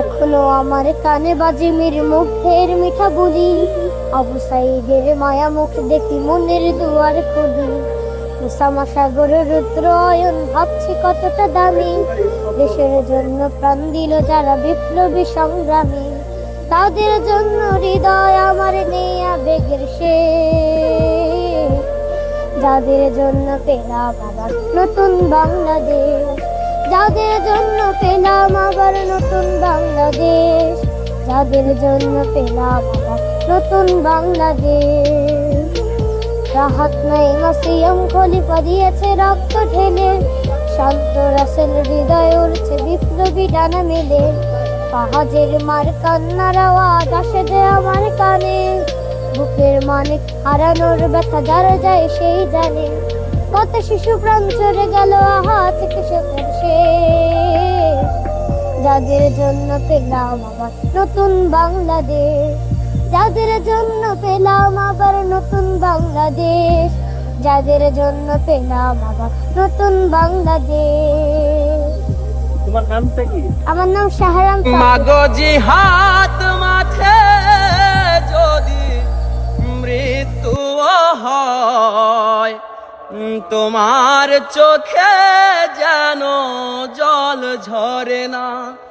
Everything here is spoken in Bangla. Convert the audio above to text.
এখনও আমার কানে বাজে মের মুখের মিঠা বলি। আবু সাইদের মায়া মুখ দেখি মনের দুয়ার খুলি। মুসামা সাগর রুদ্রয়ন ভাবছি কতটা দামি। দেশের জন্য প্রাণ দিল যারা বিপ্লবী সংগ্রামী। তাদের জন্য হৃদয় আমার নেই আবেগের শেষ যাদের জন্য পেলাম আবার নতুন বাংলাদেশ। যাদের জন্য পেলাম আবার নতুন বাংলাদেশ, যাদের জন্য পেলাম আবার নতুন বাংলাদেশ। রাহাত নাই মাসিয়াম খলিফা দিয়েছে রক্ত ঢেলে, শান্ত রাসেল হৃদয় উড়ছে বিপ্লবী ডানা মেলে। পাহাজের মার কান্নার আওয়াজ আসে যে আমার কানে, বুকের মানে হারানোর ব্যথা যারা যায় সেই জানে। কত শিশু প্রাণ চলে গেল আহা থেকে শেষ যাদের জন্য পেলাম আবার নতুন বাংলাদেশ যাদের জন্য পেলাম আবার নতুন বাংলাদেশ যাদের জন্য পেলাম আবার নতুন বাংলাদেশ তোমার নামটা কি আমার নাম শাহরাম। মাগো জিহাদ মাঠে যদি মৃত্যু হয় তোমার চোখে যেন জল ঝরে না।